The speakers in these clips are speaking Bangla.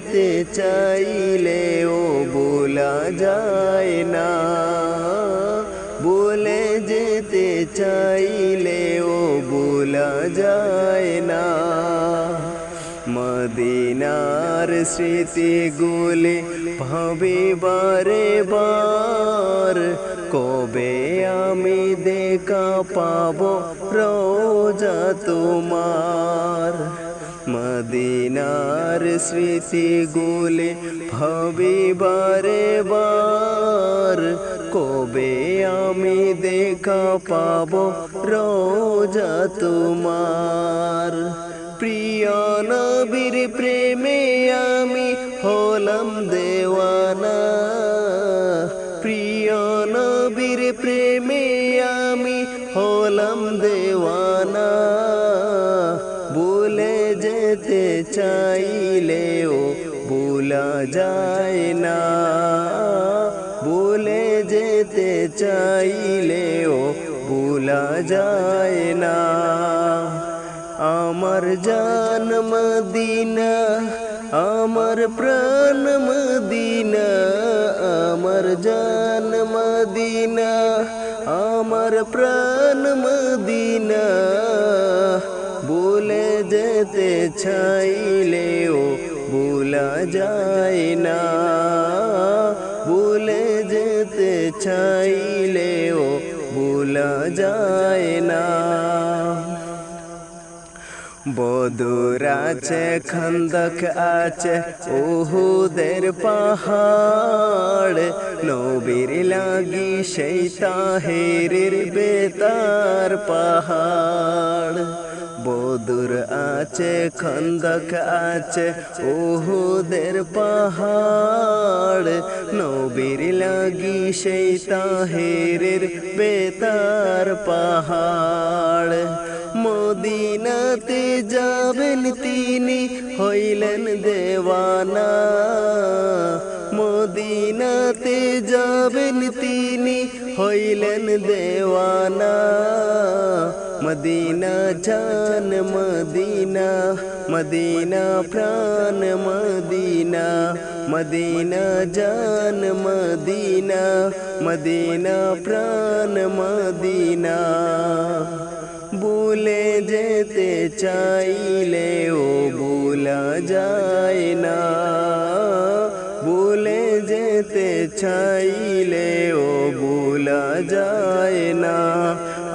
যেতে চাইলেও বলা যায় না। বলে যেতে চাইলেও বলা যায় না। মদিনার স্মৃতিগুলি ভাবে বারে বার, কবে আমি দেখা পাবো রোজা তোমার? মদিনার স্মৃতিগুলি ভাবে বারে বার কবে আমি দেখা পাবো রোজা তোমার? প্রিয় নবীর প্রেমে আমি হলাম দেওয়ানা। প্রিয় নবীর প্রেমে আমি হলাম দেওয়ানা। চাইলেও ভোলা যায় না। বলে যেতে চাইলেও ভোলা যায় না। আমার জান মদিনা আমার প্রাণ মদিনা, আমার জান মদিনা আমার প্রাণ মদিনা। যেতে চাইলেও ভোলা যায় না। ভুলে যেতে চাইলেও ভোলা যায় না। বদুর আছে, খন্দক আছে ওহুদের পাহাড়। নবীর লাগি সেই তাহেরের বেতার পাহাড়। বদুর আছে, খন্দক আছে ওহুদের পাহাড়। নবীর লাগি সেই তাহেরের বেতার পাহাড়। মদিনাতে যাবেন তিনি, হইলেন দেওয়ানা। মদিনাতে যাবেন তিনি, হইলেন দেওয়ানা। মদিনা জান মদিনা মদিনা প্রাণ মদিনা মদিনা জান মদিনা মদিনা প্রাণ মদিনা ভুলে যেতে চাইলেও ভোলা যায় না ভুলে যেতে চাইলেও ভোলা যায় না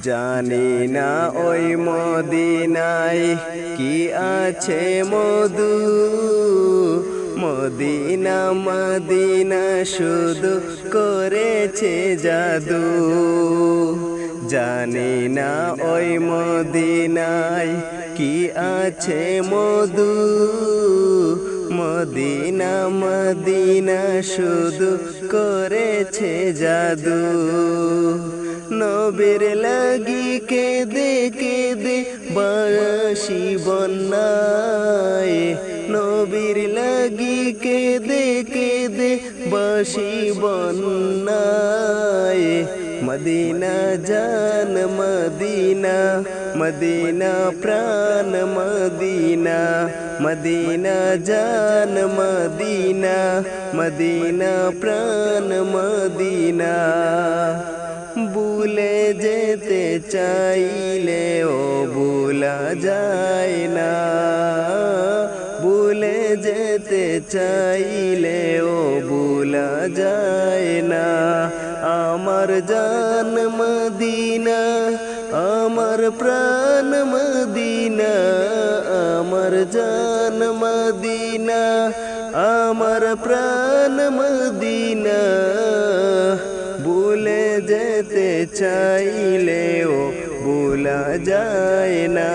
জানি না ওই মদিনায় কি আছে মধু। মদিনা মদিনা শুধু করেছে জাদু। জানি না ওই মদিনায় কি আছে মধু। মদিনা মদিনা শুধু করেছে জাদু। নবীর লাগি কেঁদে কেঁদে বাসি বন্যায়। নবীর লাগি কেঁদে কেঁদে বাসি বন্যায়। মদিনা জান মদিনা মদিনা প্রাণ মদিনা মদিনা জান মদিনা মদিনা প্রাণ মদিনা ভুলে যেতে চাইলেও ভোলা যায় না ভুলে যেতে চাইলেও ভুলা যায় না আমার জান মদিনা, আমার প্রাণ মদিনা, আমার জান মদিনা, আমার প্রাণ মদিনা। ভুলে যেতে চাইলেও ভুলা যায় না।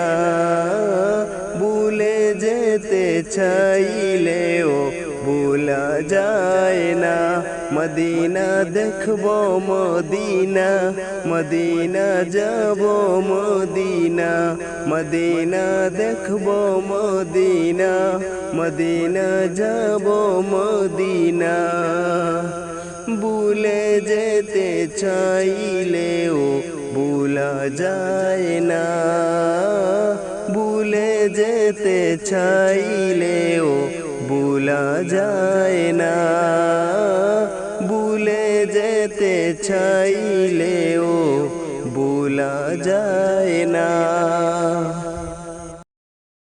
ভুলে যেতে চাইলেও ভুলা যায় না। মদিনা দেখব মদিনা। মদিনা যাব মদিনা। মদিনা দেখব মদিনা। মদিনা যাব মদিনা। ভুলে যেতে চাইলেও ভুলা যায় না। ভুলে যেতে চাইলেও ভুলা যায় না। ভুলে যেতে চাইলেও ভুলা যায় না।